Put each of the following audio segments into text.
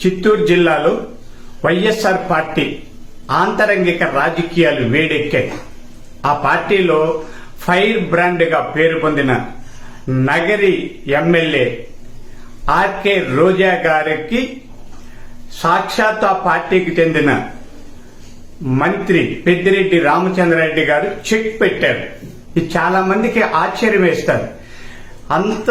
చిత్తూరు జిల్లాలో వైఎస్ఆర్ పార్టీ ఆంతరంగిక రాజకీయాలు వేడెక్కాయి. ఆ పార్టీలో ఫైర్ బ్రాండ్గా పేరు పొందిన నగరి ఎమ్మెల్యే ఆర్కే రోజా గారికి సాక్షాత్ ఆ పార్టీకి చెందిన మంత్రి పెద్దిరెడ్డి రామచంద్రారెడ్డి గారు చెక్ పెట్టారు. ఇది చాలా మందికి ఆశ్చర్యం వేస్తారు అంత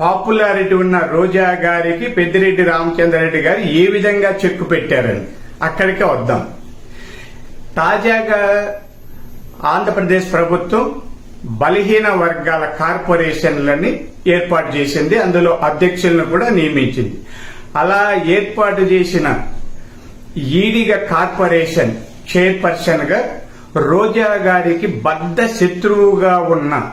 పాపులారిటీ ఉన్న రోజా గారికి పెద్దిరెడ్డి రామచంద్రారెడ్డి గారు ఏ విధంగా చెక్ పెట్టారని అక్కడికే వద్దాం. తాజాగా ఆంధ్రప్రదేశ్ ప్రభుత్వం బలహీన వర్గాల కార్పొరేషన్లని ఏర్పాటు చేసింది. అందులో అధ్యక్షులను కూడా నియమించింది. అలా ఏర్పాటు చేసిన ఈడిగా కార్పొరేషన్ చైర్పర్సన్గా రోజా గారికి బద్ద శత్రువుగా ఉన్న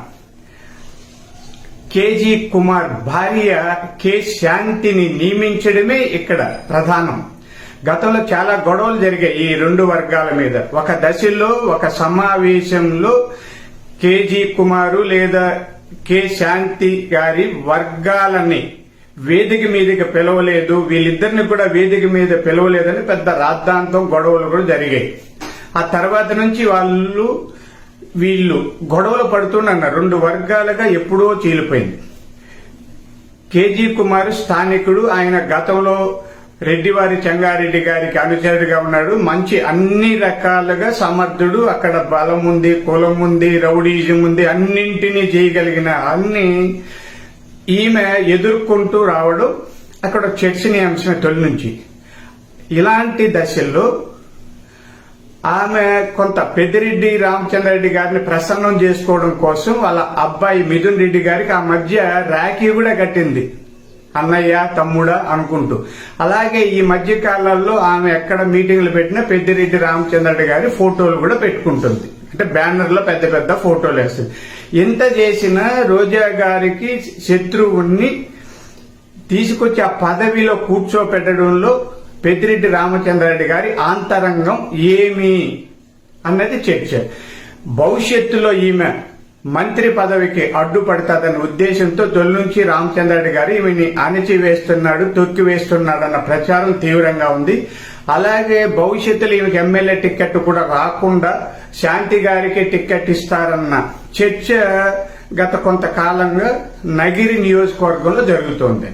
కేజీ కుమార్ భార్య కె శాంతిని నియమించడమే ఇక్కడ ప్రధానం. గతంలో చాలా గొడవలు జరిగాయి ఈ రెండు వర్గాల మీద. ఒక దశలో ఒక సమావేశంలో కేజీ కుమారు లేదా కె శాంతి గారి వర్గాలని వేదిక మీదకి పిలవలేదు. వీళ్ళిద్దరిని కూడా వేదిక మీద పిలవలేదని పెద్ద రాద్ధాంతం గొడవలు కూడా జరిగాయి. ఆ తర్వాత నుంచి వాళ్ళు వీళ్ళు గొడవలు పడుతున్న రెండు వర్గాలుగా ఎప్పుడో చీలిపోయింది. కేజీ కుమార్ స్థానికుడు ఆయన గతంలో రెడ్డివారి చెంగారెడ్డి గారికి అనుచరుడిగా ఉన్నాడు. మంచి అన్ని రకాలుగా సమర్థుడు. అక్కడ బలం ఉంది కులం ఉంది రౌడీజం ఉంది అన్నింటినీ చేయగలిగిన అన్ని ఈమె ఎదుర్కొంటూ రావడం అక్కడ చర్చనీయాంశమే తొలి నుంచి. ఇలాంటి దశల్లో ఆమె కొంత పెద్దిరెడ్డి రామచంద్రరెడ్డి గారిని ప్రసన్నం చేసుకోవడం కోసం వాళ్ళ అబ్బాయి మిథున్ రెడ్డి గారికి ఆ మధ్య రాఖీ కూడా కట్టింది. అన్నయ్య తమ్ముడా అనుకుంటూ. అలాగే ఈ మధ్య కాలాల్లో ఆమె ఎక్కడ మీటింగ్లు పెట్టినా పెద్దిరెడ్డి రామచంద్రరెడ్డి గారి ఫోటోలు కూడా పెట్టుకుంటుంది. అంటే బ్యానర్లో పెద్ద పెద్ద ఫోటోలు వేస్తుంది. ఎంత చేసినా రోజా గారికి శత్రువుని తీసుకొచ్చి ఆ పదవిలో కూర్చోపెట్టడంలో పెద్దిరెడ్డి రామచంద్రారెడ్డి గారి ఆంతరంగం ఏమి అన్నది చర్చ. భవిష్యత్తులో ఈమె మంత్రి పదవికి అడ్డుపడతాదన్న ఉద్దేశంతో తొలి నుంచి రామచంద్రారెడ్డి గారు ఈమెని అణచివేస్తున్నాడు తొక్కి వేస్తున్నాడు అన్న ప్రచారం తీవ్రంగా ఉంది. అలాగే భవిష్యత్తులో ఈమెకి ఎమ్మెల్యే టికెట్ కూడా రాకుండా శాంతి గారికి టికెట్ ఇస్తారన్న చర్చ గత కొంతకాలంగా నగిరి నియోజకవర్గంలో జరుగుతోంది.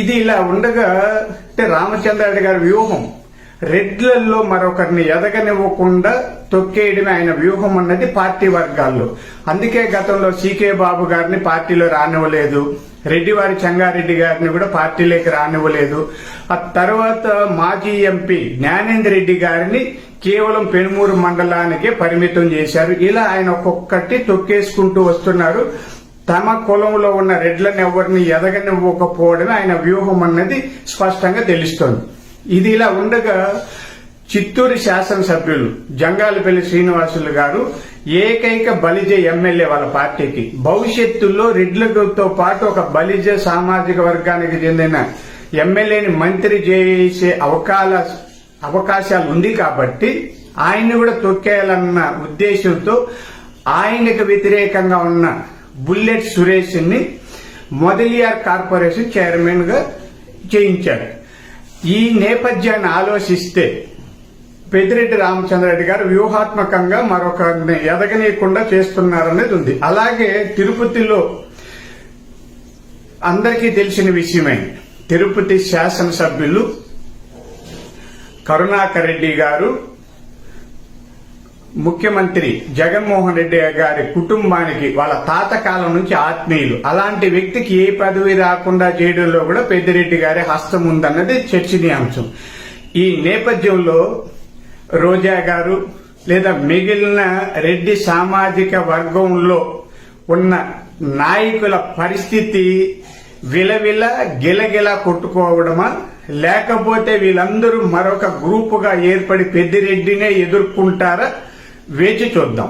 ఇది ఇలా ఉండగా అంటే రామచంద్రారెడ్డి గారి వ్యూహం. రెడ్లలో మరొకరిని ఎదగనివ్వకుండా తొక్కేయడమే ఆయన వ్యూహం అన్నది పార్టీ వర్గాల్లో. అందుకే గతంలో సీకే బాబు గారిని పార్టీలో రానివ్వలేదు. రెడ్డివారి చంగారెడ్డి గారిని కూడా పార్టీలోకి రానివ్వలేదు. ఆ తర్వాత మాజీ ఎంపీ జ్ఞానేంద్ర రెడ్డి గారిని కేవలం పెనుమూరు మండలానికే పరిమితం చేశారు. ఇలా ఆయన ఒక్కొక్కటి తొక్కేసుకుంటూ వస్తున్నారు. తమ కులంలో ఉన్న రెడ్లను ఎవరిని ఎదగనివ్వకపోవడమే ఆయన వ్యూహం అన్నది స్పష్టంగా తెలుస్తోంది. ఇది ఇలా ఉండగా చిత్తూరు శాసనసభ్యులు జంగాలపల్లి శ్రీనివాసులు గారు ఏకైక బలిజ ఎమ్మెల్యే వాళ్ళ పార్టీకి. భవిష్యత్తులో రెడ్లతో పాటు ఒక బలిజ సామాజిక వర్గానికి చెందిన ఎమ్మెల్యేని మంత్రి చేసే అవకాశ అవకాశాలు ఉంది కాబట్టి ఆయన్ని కూడా తొక్కేయాలన్న ఉద్దేశంతో ఆయనకు వ్యతిరేకంగా ఉన్న బుల్లెట్ సురేష్ని మొదలియార్ కార్పొరేషన్ చైర్మన్గా చేయించారు. ఈ నేపథ్యాన్ని ఆలోచిస్తే పెద్దిరెడ్డి రామచంద్రరెడ్డి గారు వ్యూహాత్మకంగా మరొకరిని ఎదగనీయకుండా చేస్తున్నారనేది ఉంది. అలాగే తిరుపతిలో అందరికీ తెలిసిన విషయమే తిరుపతి శాసనసభ్యులు కరుణాకర్ రెడ్డి గారు ముఖ్యమంత్రి జగన్మోహన్ రెడ్డి గారి కుటుంబానికి వాళ్ళ తాత కాలం నుంచి ఆత్మీయులు. అలాంటి వ్యక్తికి ఏ పదవి రాకుండా చేయడంలో కూడా పెద్దిరెడ్డి గారి హస్తం ఉందన్నది చర్చనీయాంశం. ఈ నేపథ్యంలో రోజా గారు లేదా మిగిలిన రెడ్డి సామాజిక వర్గంలో ఉన్న నాయకుల పరిస్థితి విలవిల గిలగిల కొట్టుకోవడమా? లేకపోతే వీళ్ళందరూ మరొక గ్రూపుగా ఏర్పడి పెద్దిరెడ్డినే ఎదుర్కొంటారా? వేచి చూద్దాం